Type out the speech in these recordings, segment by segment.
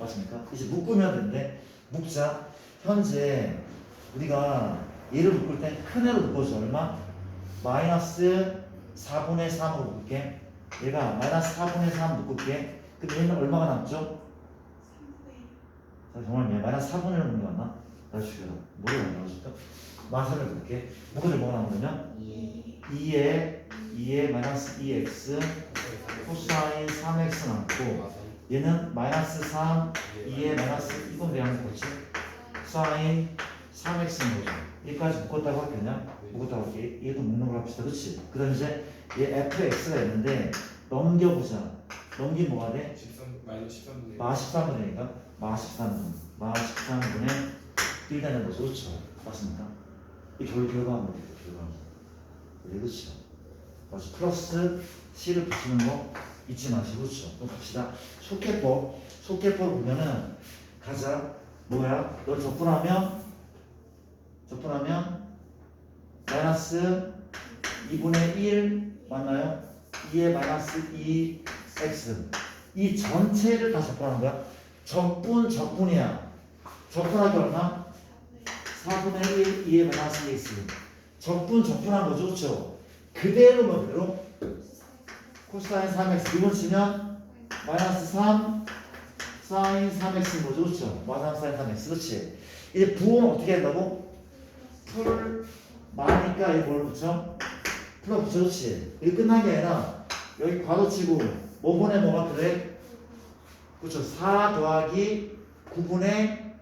맞습니까? 이제 묶으면 되는데 묶자. 현재 우리가 얘를 묶을 때 큰 애로 묶어줘. 얼마? 마이너스 4분의 3으로 묶을게. 얘가 마이너스 4분의 3 묶을게. 그럼 얘는 얼마가 남죠? 자, 정말 미 마이너스 4분의 1 묶는 거 맞나? 나 죽여라. 뭐를 넣어줄까? 마사를 묶을게. 묶어줄 뭐가 나오냐면 2에 2에 마이너스 2x 코사인 3x 남고 얘는 마이너스 3 2에 마이너스 이건 왜 하는 거지? 사인 3x인 거죠. 여기까지 묶었다고 할 거냐? 묶었다고 할게. 얘도 묶는 걸 합시다. 그렇지? 그 다음 이제 얘 fx가 있는데 넘겨보자. 넘기면 뭐가 돼? 13 마이너스 13분의 마 13분이니까 마 13분 마 13분의 1 되는 거죠. 그렇죠? 맞습니까? 이 결, 결과물이에요. 결과물. 네, 그렇죠. 맞아. 플러스 C를 붙이는 거 잊지 마시고? 그럼 갑시다. 속개법. 속개법 보면은 가자. 뭐야? 널 적분하면 적분하면 마이너스 2분의 1 맞나요? 2의 마이너스 2x 이 전체를 다 적분하는 거야. 적분 적분이야. 적분하기 얼마? 4분의 1 2의 마이너스 2x 적분 적분한 거죠, 그렇죠? 그대로 뭐 그대로 코사인 3x 이번 치면 마이너스 3 사인 3x인 거죠, 그렇죠? 마이너스 사인 3x, 그렇지? 이제 부호는 어떻게 한다고? 풀 많으니까 이뭘 붙여? 풀어 붙여, 그렇지? 이게 끝난 게 아니라 여기 괄호 치고 뭐 분에 뭐가 그래? 그렇죠? 4 더하기 9분의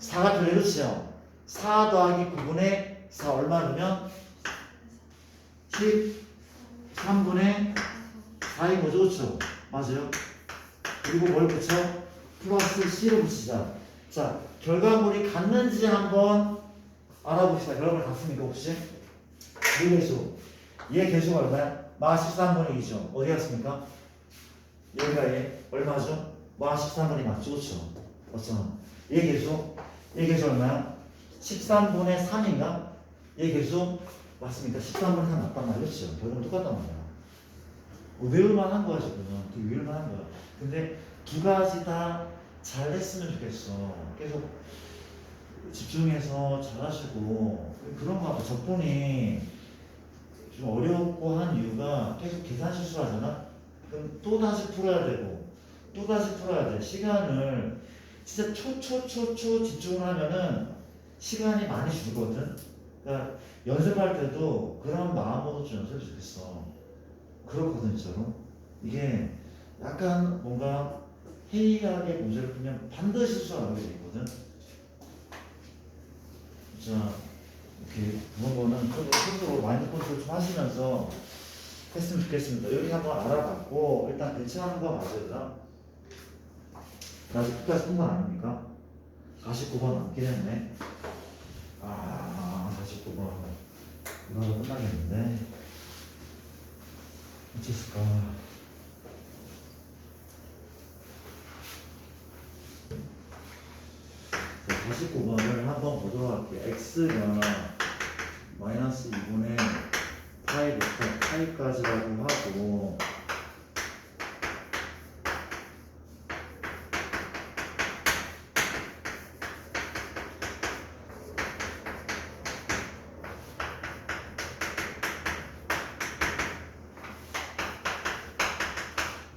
4가 필요해, 그렇죠? 4 더하기 9분의 4 얼마 넣으면 13분의 4인 거죠, 그렇죠? 맞아요? 그리고 뭘 붙여? 플러스 C를 붙이자. 자, 결과물이 같는지 한번 알아봅시다. 결과물 같습니까, 혹시? 이 개수. 얘 개수가 얼마야? 마 13분의 2죠. 어디 갔습니까? 얘가 얘 얼마죠? 마 13분의 맞죠? 그렇죠? 맞잖아. 얘 개수. 얘 개수 얼마야? 13분의 3인가? 얘 개수 맞습니까? 13분의 3 맞단 말이죠. 결과물 똑같단 말이야. 외울만 한 거야 지금 되게 외울만 한 거야. 근데 두 가지 다 잘했으면 좋겠어. 계속 집중해서 잘하시고. 그런 거 같아. 적분이 좀 어렵고 한 이유가 계속 계산 실수하잖아? 그럼 또 다시 풀어야 되고 또 다시 풀어야 돼. 시간을 진짜 초초초초 집중을 하면은 시간이 많이 줄거든? 그러니까 연습할 때도 그런 마음으로 좀 연습해 좋겠어 그렇거든 진짜로. 이게 약간 뭔가 해이하게 문제를 풀면 반드시 실수하게 돼 있거든. 자 이렇게 그런 거는 좀 스스로 마인드 컨트롤 좀 하시면서 했으면 좋겠습니다. 여기 한번 알아봤고 일단 괜찮은 거 맞아요 나 아직 끝까지 쓴건 아닙니까? 49번 남긴 했네. 아 49번. 이거는 끝나겠는데 어쨌을까? 자, 49번을 한번 보도록 할게요. x가 마이너스 2분의 파이부터 파이까지라고 하고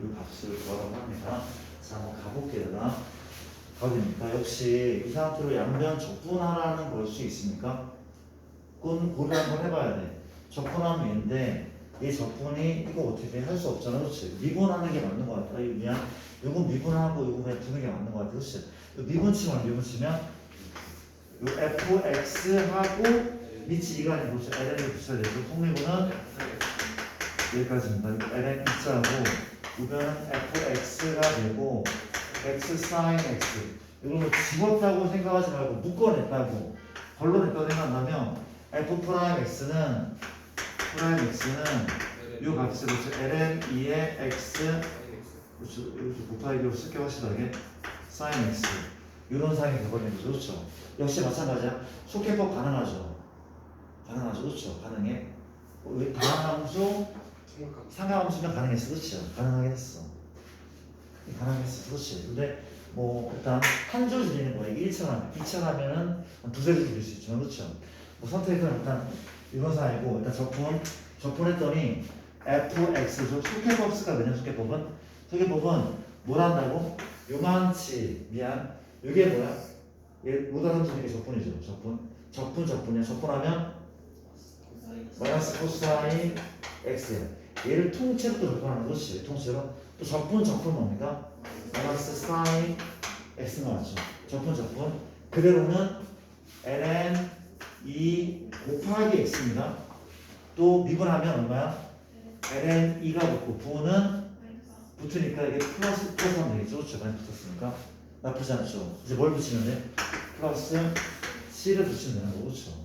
이 값을 구하라고 합니다. 자, 한번 가볼게요. 나. 가됩니까? 역시 이 상태로 양변 적분하라는 걸 수 있습니까? 그건 고려 한번 해봐야 돼. 적분하면 얘인데 이 적분이 이거 어떻게 돼? 할수 없잖아, 그렇지? 미분하는 게 맞는 것 같아. 이거 미안. 이건 미분하고 이거 그냥 두는 게 맞는 것 같아, 그렇지? 미분 치면 미분 치면 이 fx하고 밑이 이가 아니고 ln을 붙여야 되죠. 통미분은 여기까지입니다. ln x하고 우변은 fx가 되고 x sin x 이걸 뭐 집었다고 생각하지 말고 묶어냈다고. 걸러냈다고 생각하면 f 프라임 x는 프라임 x는 이 값을 그렇죠. Ln 2의 x 그렇죠. 이렇게 곱하기로 쉽게 확실하게 sin x 이런 상이 되거든요 그렇죠? 역시 마찬가지야. 속해법 가능하죠. 가능하죠. 그렇죠? 가능해. 어, 왜? 다함수 상하함수면 가능했어 그렇죠 가능하긴 했어 가능했어 그렇지 근데 뭐 일단 한 줄 줄이는 거예요. 1차라면 2차라면은 두세 줄 줄일 수 있죠. 그렇죠? 뭐 선택은 일단 이건 사이고 일단 적분 적분했더니 fx 저 속해법수가 뭐냐 속해법은 속해법은 뭘 한다고? 요만치 미안 이게 뭐야? 얘 루다람 주는 게 적분이죠. 적분 적분 적분이야. 적분하면 마이너스 코사인 x야. 얘를 통째로 또 적분하는 거지. 통째로 또 적분 적분 뭡니까? 마이너스 사인 x 나왔죠. 적분 적분 그대로는 ln 2 곱하기 x입니다. 또 미분하면 얼마야? ln 2가 붙고 부는 붙으니까 이게 플러스 플러스 하면 되겠죠. 그렇죠. 많이 붙었으니까 나쁘지 않죠. 이제 뭘 붙이면 돼? 플러스 c를 붙이면 되는 거고 그렇죠.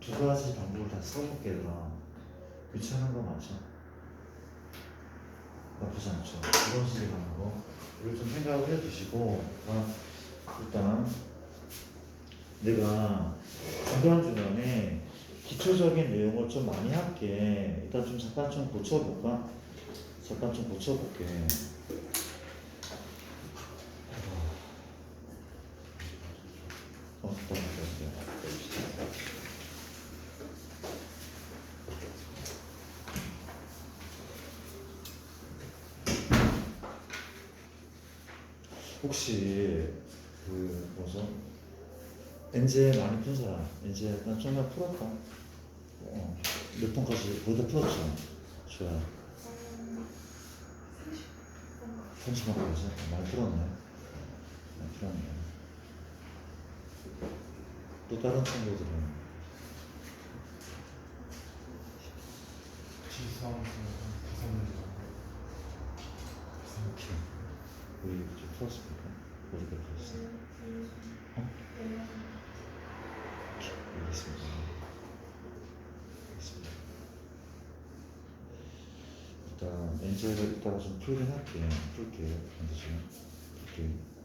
두 가지 방법을 다 써볼게 얘들아. 귀찮은 거 맞죠? 나쁘지 않죠. 이런 식으로 하는 거. 이걸 좀 생각을 해 주시고 아, 일단 내가 중간중간에 기초적인 내용을 좀 많이 할게. 일단 좀 잠깐 좀 고쳐볼까? 잠깐 좀 고쳐볼게. 어, 잠깐만, 잠깐만. 혹시 그 뭐죠? 엔제 많이 푼 사람, 엔제 난 정말 풀었다. 어, 몇 번까지 모두 풀었죠. 좋아. 30번까지 많이 풀었네. 많이 풀었네. 또 다른 친구들은 지수함수 다섯 문제 정도. 이렇게 우리 좀 풀었습니까? 우리가 풀었어. 어? 알겠습니다. 알겠습니다. 일단 엔젤을 이따가 좀 풀긴 할게. 풀게. 반드시 풀게. 아,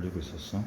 어. 돌리고 있었어.